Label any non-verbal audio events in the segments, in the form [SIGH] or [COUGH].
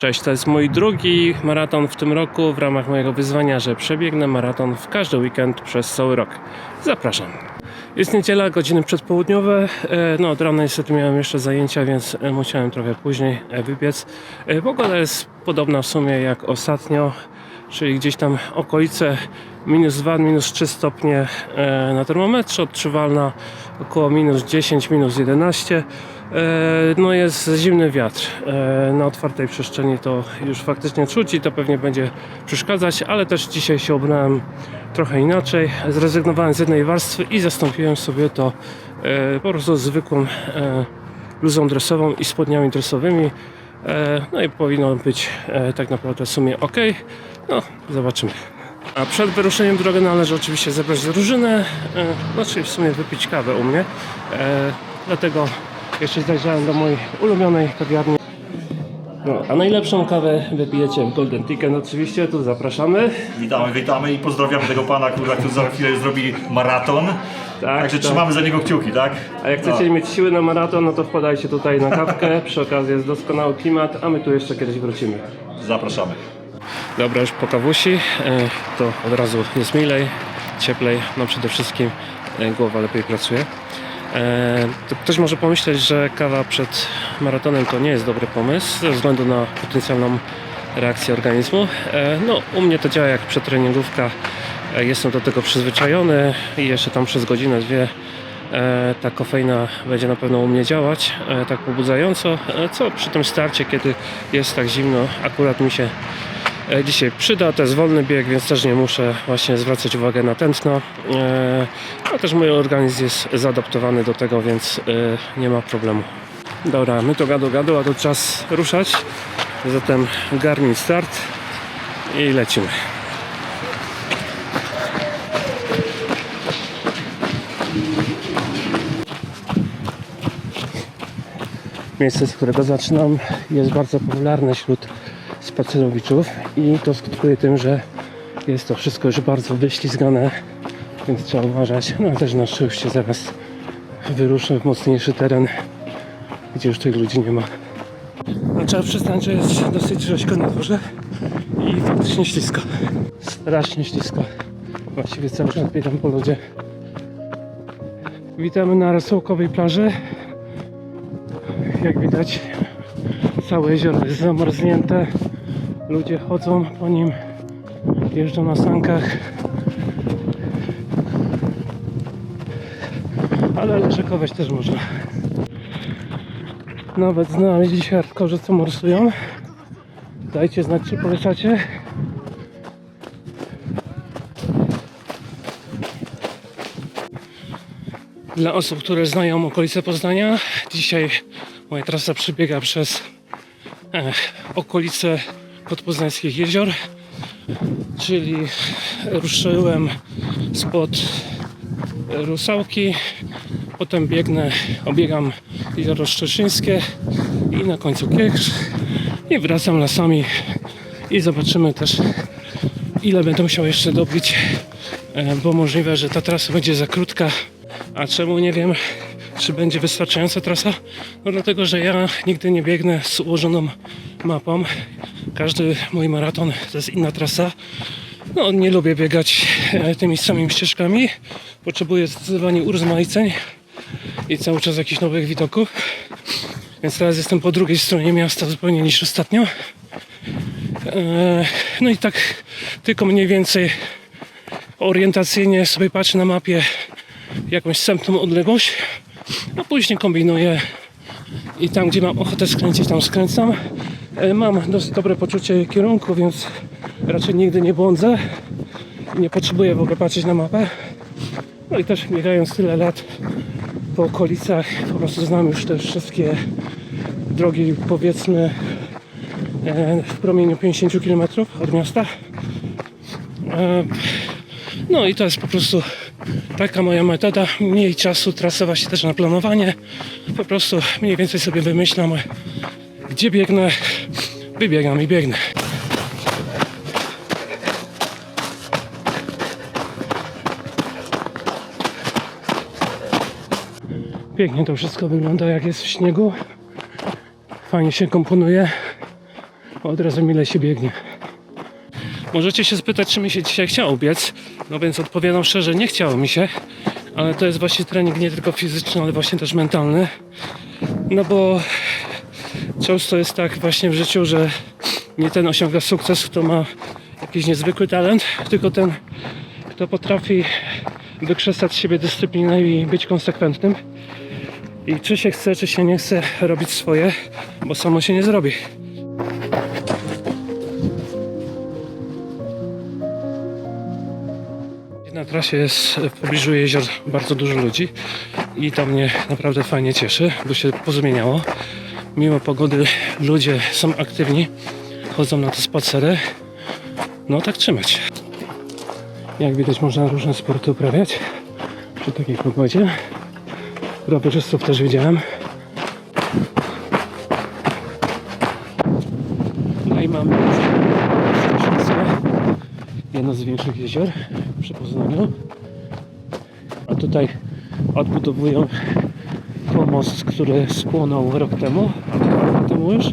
Cześć, to jest mój drugi maraton w tym roku w ramach mojego wyzwania, że przebiegnę maraton w każdy weekend przez cały rok. Zapraszam. Jest niedziela, godziny przedpołudniowe. E, No, od rana niestety miałem jeszcze zajęcia, więc e, musiałem trochę później e, wybiec. Pogoda jest podobna w sumie jak ostatnio, czyli gdzieś tam okolice minus 2, minus 3 stopnie na termometrze, odczuwalna około minus 10, minus 11. E, No jest zimny wiatr. E, Na otwartej przestrzeni to już faktycznie czuć i to pewnie będzie przeszkadzać, ale też dzisiaj się ubrałem trochę inaczej. Zrezygnowałem z jednej warstwy i zastąpiłem sobie to e, po prostu zwykłą bluzą dresową i spodniami dresowymi. No i powinno być tak naprawdę w sumie ok. No, zobaczymy. A przed wyruszeniem drogę należy oczywiście zebrać drużynę, no czyli w sumie wypić kawę u mnie. Dlatego jeszcze zajrzałem do mojej ulubionej kawiarni. No, a najlepszą kawę wypijecie w Golden Ticket oczywiście, tu zapraszamy. Witamy, witamy i pozdrawiamy tego pana, który, za chwilę zrobi maraton. Tak, Także tak. trzymamy za niego kciuki, tak? A jak chcecie mieć siły na maraton, no to wpadajcie tutaj na kawkę. [LAUGHS] Przy okazji jest doskonały klimat, a my tu jeszcze kiedyś wrócimy. Zapraszamy. Dobra, już po kawusi, e, to od razu jest milej, cieplej, no przede wszystkim e, głowa lepiej pracuje. E, to Ktoś może pomyśleć, że kawa przed maratonem to nie jest dobry pomysł ze względu na potencjalną reakcję organizmu. E, No, u mnie to działa jak przetreningówka. E, Jestem do tego przyzwyczajony i jeszcze tam przez godzinę, dwie ta kofeina będzie na pewno u mnie działać tak pobudzająco, co przy tym starcie, kiedy jest tak zimno, akurat mi się Dzisiaj przyda, to jest wolny bieg, więc też nie muszę właśnie zwracać uwagę na tętno. E, A też mój organizm jest zaadaptowany do tego, więc e, nie ma problemu. Dobra, my to gadu gadu, a to czas ruszać. Zatem Garmin start i lecimy. Miejsce, z którego zaczynam, jest bardzo popularne wśród spacerowiczów i to skutkuje tym, że jest to wszystko już bardzo wyślizgane, więc trzeba uważać. No też na szczęście zaraz wyruszę w mocniejszy teren, gdzie już tych ludzi nie ma. No, trzeba przyznać, że jest dosyć rzeźko na dworze i faktycznie ślisko. Strasznie ślisko. Właściwie cały czas biegam po lodzie. Witamy na rosołkowej plaży. Jak widać, całe jezioro jest zamarznięte. Ludzie chodzą po nim, jeżdżą na sankach. Ale leżakować też można. Nawet znaleźli hardkorzy, co morsują. Dajcie znać, czy polecacie. Dla osób, które znają okolice Poznania, dzisiaj moja trasa przebiega przez e, okolice podpoznańskich jezior, czyli ruszyłem spod Rusałki, potem biegnę, obiegam jezioro Szczecińskie i na końcu Kiecz i wracam lasami i zobaczymy też ile będę musiał jeszcze dobić, e, bo możliwe, że ta trasa będzie za krótka, a czemu nie wiem, czy będzie wystarczająca trasa? No dlatego, że ja nigdy nie biegnę z ułożoną mapą. Każdy mój maraton to jest inna trasa. No nie lubię biegać e, tymi samymi ścieżkami. Potrzebuję zdecydowanie urozmaiceń i cały czas jakichś nowych widoków. Więc teraz jestem po drugiej stronie miasta zupełnie niż ostatnio. E, No i tak tylko mniej więcej orientacyjnie sobie patrzę na mapie jakąś wstępną odległość, a później kombinuję i tam, gdzie mam ochotę skręcić, tam skręcam. E, Mam dosyć dobre poczucie kierunku, więc raczej nigdy nie błądzę. Nie potrzebuję w ogóle patrzeć na mapę. No i też biegając tyle lat po okolicach, po prostu znam już te wszystkie drogi, powiedzmy, e, w promieniu 50 km od miasta. E, No i to jest po prostu taka moja metoda. Mniej czasu trasować się też na planowanie. Po prostu mniej więcej sobie wymyślam, gdzie biegnę, wybiegam i biegnę. Pięknie to wszystko wygląda jak jest w śniegu. Fajnie się komponuje. Od razu mile się biegnie. Możecie się spytać, czy mi się dzisiaj chciało biec. No więc odpowiadam szczerze, nie chciało mi się. Ale to jest właśnie trening nie tylko fizyczny, ale właśnie też mentalny. No bo często jest tak właśnie w życiu, że nie ten osiąga sukces, kto ma jakiś niezwykły talent, tylko ten, kto potrafi wykrzesać siebie dyscyplinę i być konsekwentnym. I czy się chce, czy się nie chce robić swoje, bo samo się nie zrobi. Trasie jest w pobliżu jezior bardzo dużo ludzi i to mnie naprawdę fajnie cieszy, bo się pozmieniało. Mimo pogody ludzie są aktywni, chodzą na te spacery. No tak trzymać. Jak widać można różne sporty uprawiać przy takiej pogodzie. Rowerzystów też widziałem. No i mamy jedno z większych jezior przy Poznaniu. A tutaj odbudowują pomost, który spłonął rok temu, a dwa lata temu już.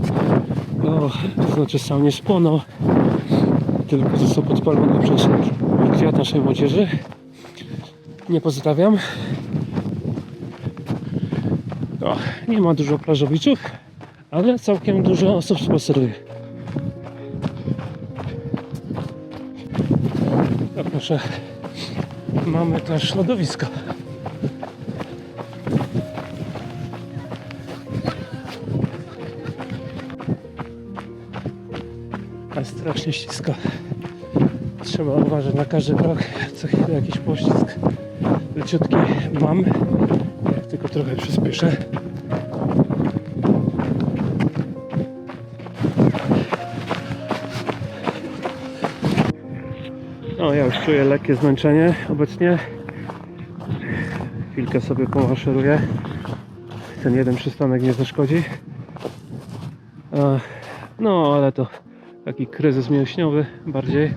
No, to znaczy sam nie spłonął, tylko został podpalony przez kwiat naszej młodzieży. Nie pozdrawiam. O, nie ma dużo plażowiczów, ale całkiem dużo osób spaceruje. Proszę, mamy też lodowisko. A strasznie ślisko. Trzeba uważać na każdy krok. Co chwilę jakiś poślizg leciutki mam. Jak tylko trochę przyspieszę. O, ja już czuję lekkie zmęczenie obecnie. Chwilkę sobie pomaszeruję. Ten jeden przystanek nie zaszkodzi. No, ale to taki kryzys mięśniowy bardziej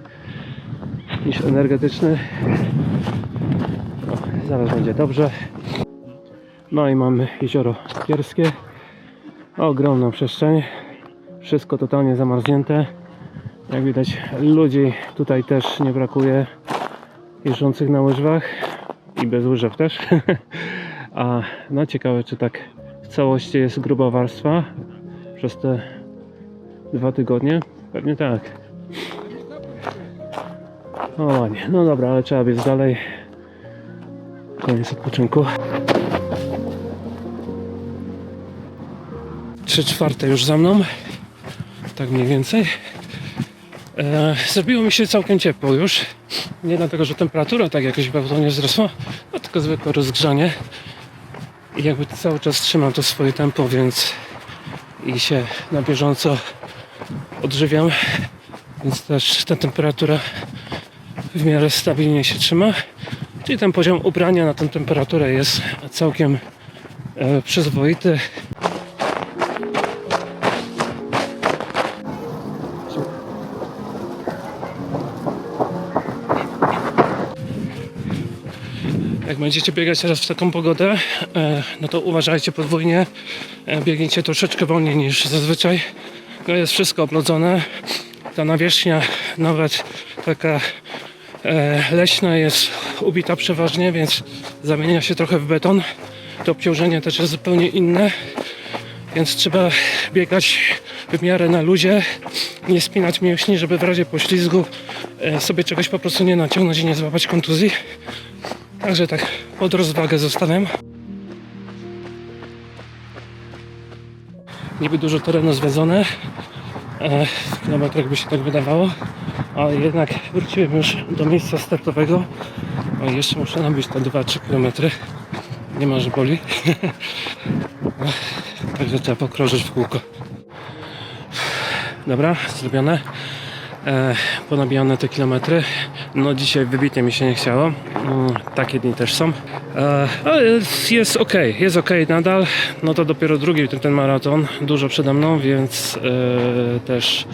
niż energetyczny. O, zaraz będzie dobrze. No i mamy jezioro Pierskie. Ogromna przestrzeń. Wszystko totalnie zamarznięte. Jak widać ludzi tutaj też nie brakuje jeżdżących na łyżwach i bez łyżew też. [LAUGHS] A no ciekawe czy tak w całości jest gruba warstwa przez te dwa tygodnie. Pewnie tak. O ładnie. No dobra, ale trzeba biec dalej. Koniec odpoczynku. Trzy czwarte już za mną. Tak mniej więcej. E, zrobiło mi się całkiem ciepło już. Nie dlatego, że temperatura tak jakoś bardzo nie wzrosła, no tylko zwykłe rozgrzanie. I jakby cały czas trzymam to swoje tempo, więc i się na bieżąco odżywiam, więc też ta temperatura w miarę stabilnie się trzyma. Czyli ten poziom ubrania na tę temperaturę jest całkiem e, przyzwoity. Jak będziecie biegać teraz w taką pogodę, e, no to uważajcie podwójnie. E, Biegnijcie troszeczkę wolniej niż zazwyczaj. No jest wszystko oblodzone. Ta nawierzchnia, nawet taka e, leśna, jest ubita przeważnie, więc zamienia się trochę w beton. To obciążenie też jest zupełnie inne, więc trzeba biegać w miarę na luzie, nie spinać mięśni, żeby w razie poślizgu sobie czegoś po prostu nie naciągnąć i nie złapać kontuzji. Także tak pod rozwagę zostawiam. Niby dużo terenu zwiedzone. E, w kilometrach by się tak wydawało, ale jednak wróciłem już do miejsca startowego. O, jeszcze muszę nabyć te 2-3 km. Nie ma, że boli. [LAUGHS] Także trzeba pokrążyć w kółko. Dobra, zrobione. E, ponabijane te kilometry. No dzisiaj wybitnie mi się nie chciało. Mm, takie dni też są. E, ale jest, ok, jest ok nadal. No to dopiero drugi ten, maraton, dużo przede mną, więc e, też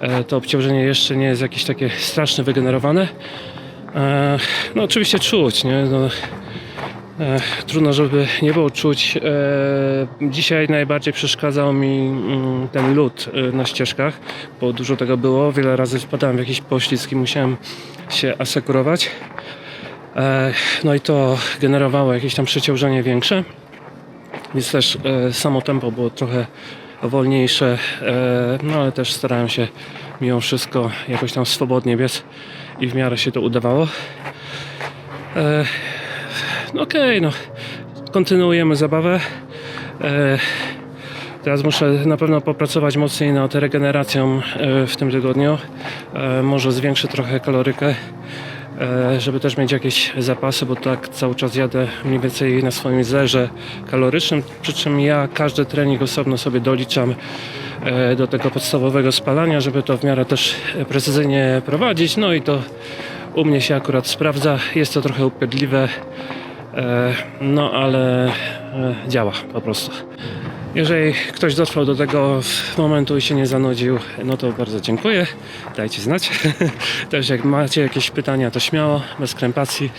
e, to obciążenie jeszcze nie jest jakieś takie strasznie wygenerowane. No oczywiście czuć, nie? No, trudno, żeby nie było czuć. Dzisiaj najbardziej przeszkadzał mi mm, ten lód na ścieżkach, bo dużo tego było. Wiele razy wpadałem w jakieś poślizgi, musiałem się asekurować. E, no i to generowało jakieś tam przeciążenie większe. Więc też e, samo tempo było trochę wolniejsze, e, no ale też starałem się mimo wszystko jakoś tam swobodnie biec i w miarę się to udawało. No okej, no kontynuujemy zabawę. Teraz muszę na pewno popracować mocniej nad regeneracją e, w tym tygodniu. E, może zwiększę trochę kalorykę, e, żeby też mieć jakieś zapasy, bo tak cały czas jadę mniej więcej na swoim zerze kalorycznym, przy czym ja każdy trening osobno sobie doliczam do tego podstawowego spalania, żeby to w miarę też precyzyjnie prowadzić. No i to u mnie się akurat sprawdza. Jest to trochę upierdliwe, no ale działa po prostu. Jeżeli ktoś dotrwał do tego momentu i się nie zanudził, no to bardzo dziękuję. Dajcie znać. [LAUGHS] Też jak macie jakieś pytania, to śmiało, bez krępacji.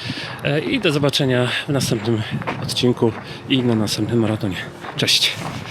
E, I do zobaczenia w następnym odcinku i na następnym maratonie. Cześć!